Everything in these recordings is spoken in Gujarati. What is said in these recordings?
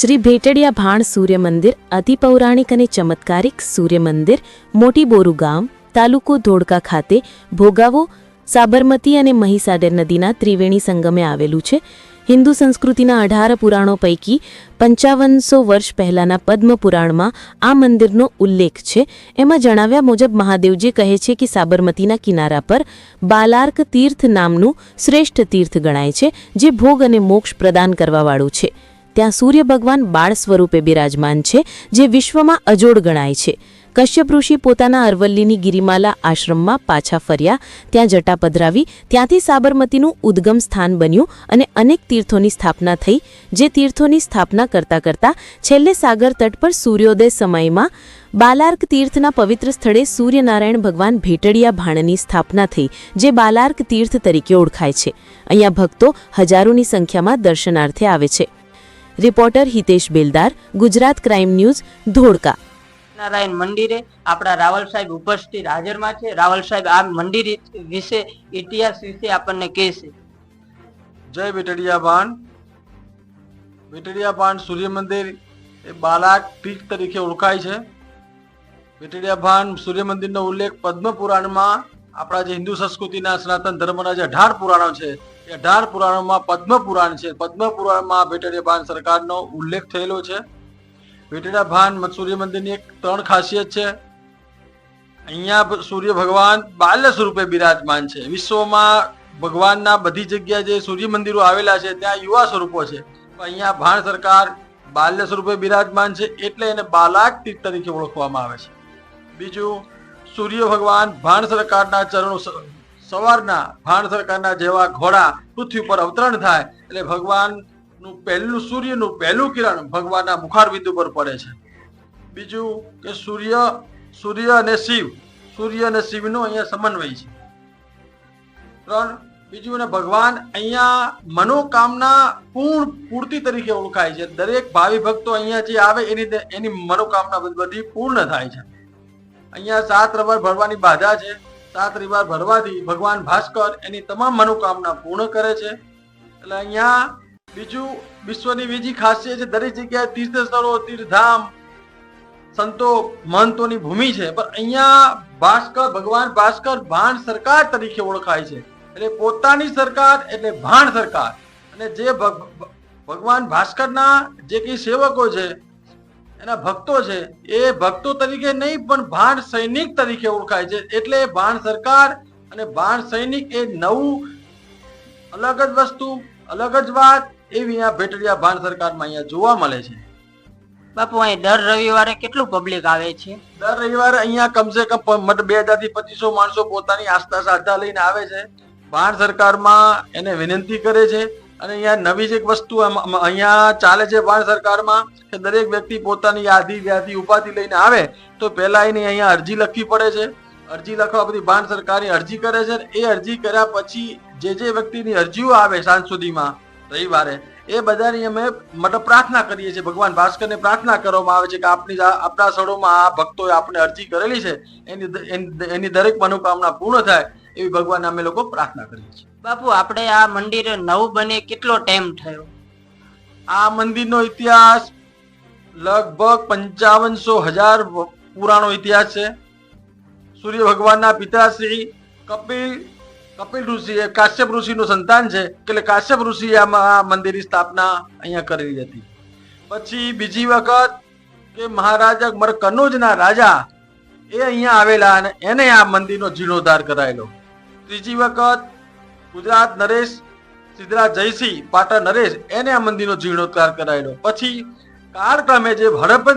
શ્રી ભેટડિયા ભાણ સૂર્ય મંદિર અતિ પૌરાણિક અને ચમત્કારિક સૂર્ય મંદિર મોટી બોરુ ગામ, તાલુકો ધોળકા ખાતે ભોગાવો, સાબરમતી અને મહીસાગર નદીના ત્રિવેણી સંગમે આવેલું છે. હિન્દુ સંસ્કૃતિના અઢાર પુરાણો પૈકી પંચાવનસો વર્ષ પહેલાંના પદ્મ પુરાણમાં આ મંદિરનો ઉલ્લેખ છે. એમાં જણાવ્યા મુજબ મહાદેવજી કહે છે કે સાબરમતીના કિનારા પર બાલાર્ક તીર્થ નામનું શ્રેષ્ઠ તીર્થ ગણાય છે, જે ભોગ અને મોક્ષ પ્રદાન કરવાવાળું છે. ત્યાં સૂર્ય ભગવાન બાળ સ્વરૂપે બિરાજમાન છે, જે વિશ્વમાં અજોડ ગણાય છે. કશ્યપ ઋષિ પોતાના અરવલ્લીની ગિરિમાલા આશ્રમમાં પાછા ફર્યા, ત્યાં જટા પધરાવી, ત્યાંથી સાબરમતીનું ઉદ્ગમ સ્થાન બન્યું અને અનેક તીર્થોની સ્થાપના થઈ, જે તીર્થોની સ્થાપના કરતા કરતા છેલ્લે સાગર તટ પર સૂર્યોદય સમયમાં બાલાર્ક તીર્થના પવિત્ર સ્થળે સૂર્યનારાયણ ભગવાન ભેટડિયા ભાણની સ્થાપના થઈ, જે બાલાર્ક તીર્થ તરીકે ઓળખાય છે. અહીંયા ભક્તો હજારોની સંખ્યામાં દર્શનાર્થે આવે છે. Reporter Hitesh Beldar Gujarat crime news Dholka. Narayan મંદિરે આપણા રાવલ સાહેબ ઉપસ્થિત હાજરમાં છે. રાવલ સાહેબ આ મંદિર વિશે ઇતિહાસ વિશે આપણને કહેશે. જય બેટડિયા બાણ બેટડિયા બાણ સૂર્ય મંદિર એ બાલાક તીર્થ તરીકે ઓળખાય છે. બેટડિયા ભાન સૂર્ય મંદિરનો ઉલ્લેખ પદ્મ પુરાણમાં આપણા જે હિન્દુ સંસ્કૃતિના સનાતન ધર્મના જે અઢાર પુરાણો છે અઢાર પુરાણોમાં પદ્મ પુરાણ છે. પદ્મ પુરાણમાં બેટડિયા ભાન સરકારનો ઉલ્લેખ થયેલો છે. બેટડિયા ભાન સૂર્ય મંદિરની એક ત્રણ ખાસિયત છે. અહીંયા સૂર્ય ભગવાન બાલ્ય સ્વરૂપે બિરાજમાન છે. વિશ્વમાં ભગવાનના બધી જગ્યાએ જે સૂર્ય મંદિરો આવેલા છે, ત્યાં યુવા સ્વરૂપો છે. અહીંયા ભાણ સરકાર બાલ્ય સ્વરૂપે બિરાજમાન છે એટલે એને બાલાક તીર્થ તરીકે ઓળખવામાં આવે છે. બીજું, સૂર્ય ભગવાન ભાણ સરકારના ચરણો સવારના ભાણ સરકારના જેવા ઘોડા પૃથ્વી પર અવતરણ થાય, એટલે ભગવાનનું પહેલું, સૂર્યનું પહેલું કિરણ ભગવાનના મુખારબિંદુ પર પડે છે. બીજું કે સૂર્ય સૂર્ય અને શિવ, સૂર્ય અને શિવનો અહીંયા સમન્વય છે. ત્રણ, બીજું ને ભગવાન અહીંયા મનોકામના પૂર્ણ, પૂર્તિ તરીકે ઓળખાય છે. દરેક ભાવિ ભક્તો અહીંયા જે આવે એની એની મનોકામના બધી પૂર્ણ થાય છે. અહીંયા સાત રબર ભરવાની બાધા છે. સાત રિવાર ભરવાથી ભગવાન ભાસ્કર એની તમામ મનોકામના પૂર્ણ કરે છે. એટલે અહીંયા બીજું વિશ્વની બીજી ખાસિયત છે, દરેક જગ્યાએ તીર્થ સ્થળો તીર્થધામ, સંતો મહંતોની ભૂમિ છે. પણ અહીંયા ભાસ્કર, ભગવાન ભાસ્કર ભાણ સરકાર તરીકે ઓળખાય છે. એટલે પોતાની સરકાર એટલે ભાણ સરકાર. અને જે ભગ- ભગવાન ભાસ્કરના જે કઈ સેવકો છે એના ભક્તો છે એ ભક્તો તરીકે નહીં પણ ભાણ સૈનિક તરીકે ઓળખાય છે. એટલે ભાણ સરકાર અને ભાણ સૈનિક એ નવું અલગ જ વસ્તુ અલગ જ વાત એવી અહીંયા ભેટડિયા ભાણ સરકારમાં અહીંયા જોવા મળે છે. બાપુ અહીં દર રવિવારે કેટલું પબ્લિક આવે છે? દર રવિવારે અહીંયા કમસે કમ બે હજારથી પચીસો માણસો પોતાની આસ્થા શ્રદ્ધા લઈને આવે છે. ભાણ સરકારમાં એને વિનંતી કરે છે અને અહીંયા નવી જ એક વસ્તુ અહીંયા ચાલે છે ભારત સરકારમાં કે દરેક વ્યક્તિ પોતાની યાદી વ્યાધિ ઉપાધિ લઈને આવે તો પહેલા એની અહીંયા અરજી લખવી પડે છે. અરજી લખવા બધી ભારત સરકારની અરજી કરે છે એ અરજી કર્યા પછી જે જે વ્યક્તિની અરજીઓ આવે સાંજ સુધીમાં, રવિવારે, એ બધાની અમે મતલબ પ્રાર્થના કરીએ છીએ. ભગવાન ભાસ્કરને પ્રાર્થના કરવામાં આવે છે કે આપની આપણા સ્થળોમાં આ ભક્તોએ આપણે અરજી કરેલી છે. એની એની દરેક મનોકામના પૂર્ણ થાય. એવી ભગવાન અમે લોકો પ્રાર્થના કરીએ છીએ. બાપુ આપણે આ મંદિર નવું બને કેટલો ટાઈમ થયો? આ મંદિરનો ઇતિહાસ લગભગ પંચાવનસો હજાર પુરાણો ઇતિહાસ છે. સૂર્ય ભગવાનના પિતાશ્રી કપિલ કપિલ ઋષિ એ કાશ્યપ ઋષિનું સંતાન છે એટલે કાશ્યપ ઋષિએ આ આ મંદિરની સ્થાપના અહીંયા કરેલી હતી. પછી બીજી વખત કે મહારાજા મર કનોજના રાજા એ અહીંયા આવેલા અને એને આ મંદિરનો જીર્ણોદ્ધાર કરાયેલો. ત્રીજી વખત ગુજરાત નરેશ, સિદ્ધરાજ જયસિંહ, પાટણ નરેશ, એને આ મંદિરનો જીર્ણોદ્ધાર કરાયેલો. પછી કાળક્રમે જે હડપ્પન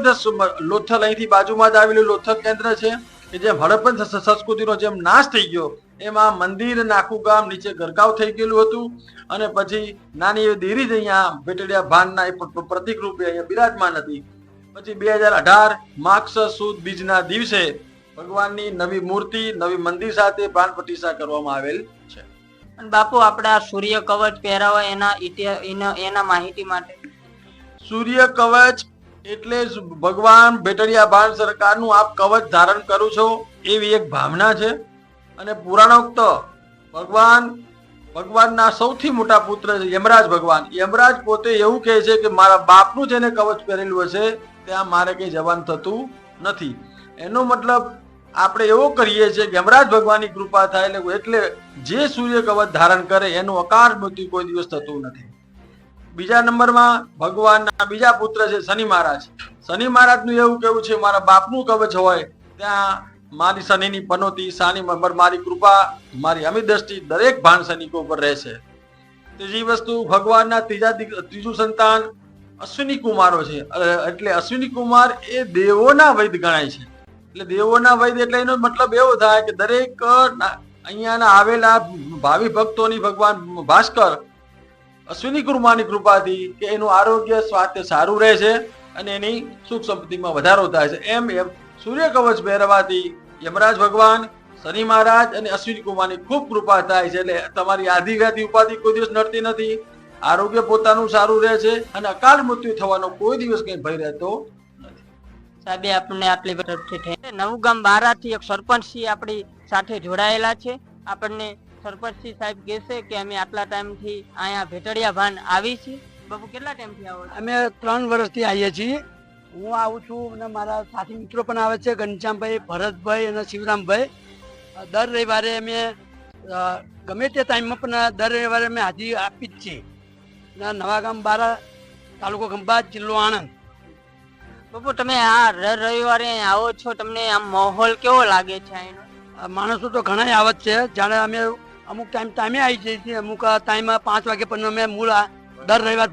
લોથલ અહીંથી બાજુમાં જ આવેલું લોથલ કેન્દ્ર છે, કે જેમ હડપ્પન સંસ્કૃતિનો જેમ નાશ થઈ ગયો, એમાં મંદિર નાખું ગામ નીચે ગરકાવ થઈ ગયેલું હતું. અને પછી નાની એવી દેરી જ અહીંયા ભેટડિયા ભાનના એ પ્રતીક રૂપે અહીંયા બિરાજમાન હતી. પછી બે હજાર અઢાર માક્ષ સુદ બીજના દિવસે ભગવાનની નવી મૂર્તિ, નવી મંદિર સાથે પ્રાણ પ્રતિષ્ઠા કરવામાં આવેલ છે. બાપુ, આપણા સૂર્ય કવચ પહેરાવા એના એના માહિતી માટે. સૂર્ય કવચ એટલે જ ભગવાન બેટરિયા ભાન સરકારનું આપ કવચ ધારણ કરો છો એવી એક ભાવના છે. અને પુરાણોક્ત ભગવાન, ભગવાનના સૌથી મોટા પુત્ર છે યમરાજ ભગવાન. યમરાજ પોતે એવું કહે છે કે મારા બાપનું જેને કવચ પહેરેલું હશે, ત્યાં મારે કઈ જવાનું થતું નથી. એનો મતલબ આપણે એવો કરીએ છીએ કે યમરાજ ભગવાનની કૃપા થાય એટલે એટલે જે સૂર્ય કવચ ધારણ કરે એનું અકાળ મૃત્યુ કોઈ દિવસ થતું નથી. બીજા નંબરમાં ભગવાનના બીજા પુત્ર છે શનિ મહારાજ. શનિ મહારાજનું એવું કેવું છે, મારા બાપનું કવચ હોય, ત્યાં મારી શનિની પનોતી શાની પર મારી કૃપા, મારી અમિત દ્રષ્ટિ દરેક ભાન સૈનિકો ઉપર રહેશે. ત્રીજી વસ્તુ, ભગવાનના ત્રીજા ત્રીજું સંતાન અશ્વિની કુમારો છે. એટલે અશ્વિની કુમાર એ દેવોના વૈદ ગણાય છે. એટલે દેવોના વૈદ એટલે એનો મતલબ એવો થાય કે દરેક અહીંયાના આવેલા ભાવિ ભક્તોની ભગવાન ભાસ્કર અશ્વિની કુરમાની કૃપાથી કે એનું આરોગ્ય, સ્વાસ્થ્ય સારું રહે છે અને એની સુખ સંપત્તિમાં વધારો થાય છે. એમ એમ સૂર્ય કવચ પહેરવાથી યમરાજ ભગવાન, શનિ મહારાજ અને અશ્વિની કુમારની ખૂબ કૃપા થાય છે. એટલે તમારી આધિ ઉપાધિ કોઈ દિવસ નડતી નથી. આરોગ્ય પોતાનું સારું રહે છે અને અકાળ મૃત્યુ થવાનો કોઈ દિવસ કઈ ભય રહેતો સાહેબે આપણને આટલી તરફથી થઈ નવું ગામ બારાથી એક સરપંચશ્રી આપણી સાથે જોડાયેલા છે. આપણને સરપંચશ્રી સાહેબ કહેશે કે અમે આટલા ટાઈમથી અહીંયા ભેટડિયા ભાન આવી છીએ. બાપુ, કેટલા ટાઈમથી આવો અમે ત્રણ વર્ષથી આવીએ છીએ. હું આવું છું અને મારા સાથી મિત્રો પણ આવે છે, ઘનશ્યામભાઈ, ભરતભાઈ અને શિવરામભાઈ. દર રવિવારે અમે ગમે તે ટાઈમમાં પણ દર રવિવારે અમે હાજરી આપી જ છીએ. અને નવાગામ બારા તાલુકો ખંભાત જિલ્લો આણંદ. બાપુ, તમે આ રવિવારે આવો છો, તમને આમ માહોલ કેવો લાગે છે અહીંનો? માણસો તો ઘણા આવત છે. જાણે અમે અમુક ટાઈમ ટાઈમે આવી જઈએ છીએ. અમુક ટાઈમ પાંચ વાગે પણ અમે મૂળ દર રવિવાર